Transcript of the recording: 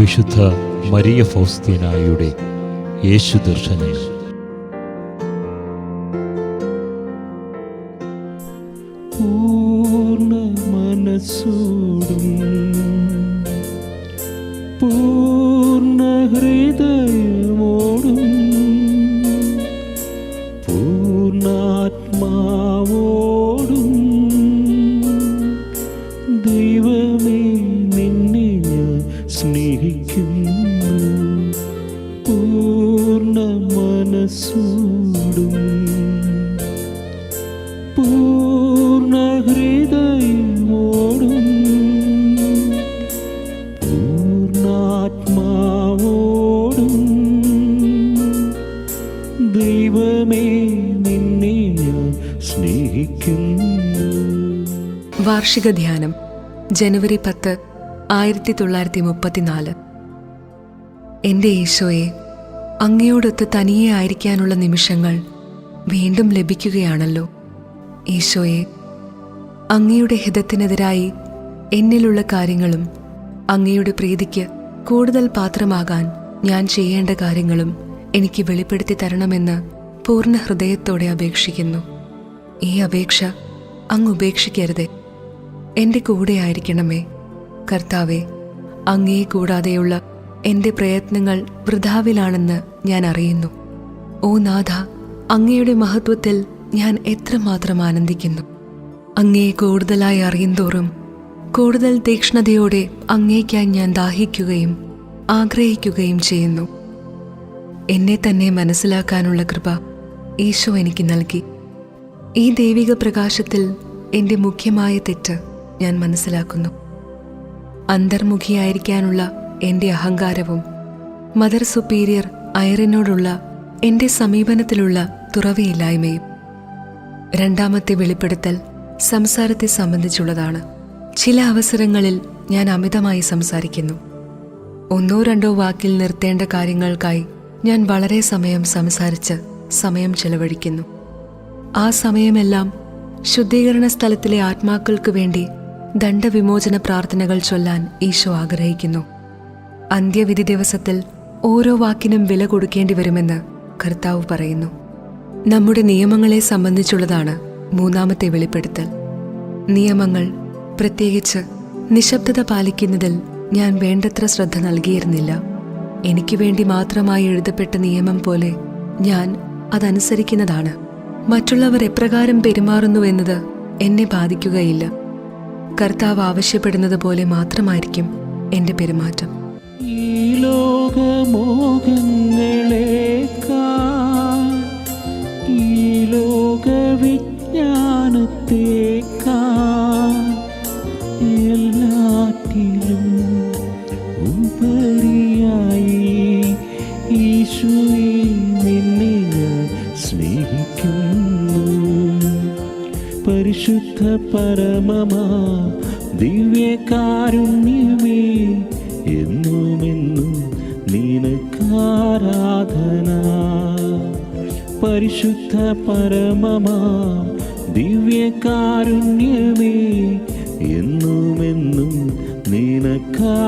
വിശുദ്ധ മരിയ ഫൗസ്തീനായുടെ യേശു ദർശനം. പൂർണ മനസ്സോടും പൂർണ ഹൃദയമോടും പൂർണാത്മാവോടും ദൈവമേ നിന്നെ ഞാൻ സ്നേഹിക്കുന്നു നിന്നെ ഞാൻ സ്നേഹിക്കുന്നു. വാർഷിക ധ്യാനം ജനുവരി പത്ത് ആയിരത്തി തൊള്ളായിരത്തി മുപ്പത്തിനാല് എന്റെ ഈശോയെ അങ്ങയോടൊത്ത് തനിയെ ആയിരിക്കാനുള്ള നിമിഷങ്ങൾ വീണ്ടും ലഭിക്കുകയാണല്ലോ. ഈശോയെ അങ്ങയുടെ ഹിതത്തിനെതിരായി എന്നിലുള്ള കാര്യങ്ങളും അങ്ങയുടെ പ്രീതിക്ക് കൂടുതൽ പാത്രമാകാൻ ഞാൻ ചെയ്യേണ്ട കാര്യങ്ങളും എനിക്ക് വെളിപ്പെടുത്തി തരണമെന്ന് പൂർണ ഹൃദയത്തോടെ അപേക്ഷിക്കുന്നു. ഈ അപേക്ഷ അങ്ങ് ഉപേക്ഷിക്കരുതേ. എന്റെ കൂടെ ആയിരിക്കണമേ. കർത്താവെ അങ്ങേ കൂടാതെയുള്ള എന്റെ പ്രയത്നങ്ങൾ വൃഥാവിലാണെന്ന് ഞാൻ അറിയുന്നു. ഓ നാഥ അങ്ങയുടെ മഹത്വത്തിൽ ഞാൻ എത്രമാത്രം ആനന്ദിക്കുന്നു. അങ്ങയെ കൂടുതലായി അറിയുന്തോറും കൂടുതൽ തീക്ഷ്ണതയോടെ അങ്ങേക്കായി ഞാൻ ദാഹിക്കുകയും ആഗ്രഹിക്കുകയും ചെയ്യുന്നു. എന്നെ തന്നെ മനസ്സിലാക്കാനുള്ള കൃപ ഈശോ എനിക്ക് നൽകി. ഈ ദൈവിക പ്രകാശത്തിൽ എന്റെ മുഖ്യമായ തെറ്റ് ഞാൻ മനസ്സിലാക്കുന്നു. അന്തർമുഖിയായിരിക്കാനുള്ള എന്റെ അഹങ്കാരവും മദർ സുപ്പീരിയർ അയറിനോടുള്ള എന്റെ സമീപനത്തിലുള്ള തുറവിയില്ലായ്മയും രണ്ടാമത്തെ വെളിപ്പെടുത്തൽ സംസാരത്തെ സംബന്ധിച്ചുള്ളതാണ്. ചില അവസരങ്ങളിൽ ഞാൻ അമിതമായി സംസാരിക്കുന്നു. ഒന്നോ രണ്ടോ വാക്കിൽ നിർത്തേണ്ട കാര്യങ്ങൾക്കായി ഞാൻ വളരെ സമയം സംസാരിച്ച് സമയം ചെലവഴിക്കുന്നു. ആ സമയമെല്ലാം ശുദ്ധീകരണ സ്ഥലത്തിലെ ആത്മാക്കൾക്ക് വേണ്ടി ദണ്ഡവിമോചന പ്രാർത്ഥനകൾ ചൊല്ലാൻ ഈശോ ആഗ്രഹിക്കുന്നു. അന്ത്യവിധി ദിവസത്തിൽ ഓരോ വാക്കിനും വില കൊടുക്കേണ്ടി വരുമെന്ന് കർത്താവ് പറയുന്നു. നമ്മുടെ നിയമങ്ങളെ സംബന്ധിച്ചുള്ളതാണ് മൂന്നാമത്തെ വെളിപ്പെടുത്തൽ. നിയമങ്ങൾ പ്രത്യേകിച്ച് നിശബ്ദത പാലിക്കുന്നതിൽ ഞാൻ വേണ്ടത്ര ശ്രദ്ധ നൽകിയിരുന്നില്ല. എനിക്ക് വേണ്ടി മാത്രമായി എഴുതപ്പെട്ട നിയമം പോലെ ഞാൻ അതനുസരിക്കുന്നതാണ്. മറ്റുള്ളവർ എപ്രകാരം പെരുമാറുന്നു എന്നത് എന്നെ ബാധിക്കുകയില്ല. കർത്താവ് ആവശ്യപ്പെടുന്നത് പോലെ മാത്രമായിരിക്കും എന്റെ പെരുമാറ്റം. ഈ ലോകമോഹങ്ങളേക്കാൾ ഈ ഉപരിയായി ഈശോയെ പരിശുദ്ധ പരമമാ ദിവ്യകാരുണ്യമേ എന്നുമെന്നും നിനക്കാരാധന. പരിശുദ്ധ പരമമാ ദിവ്യകാരുണ്യമേ എന്നുമെന്നും നിനക്കാരാധന.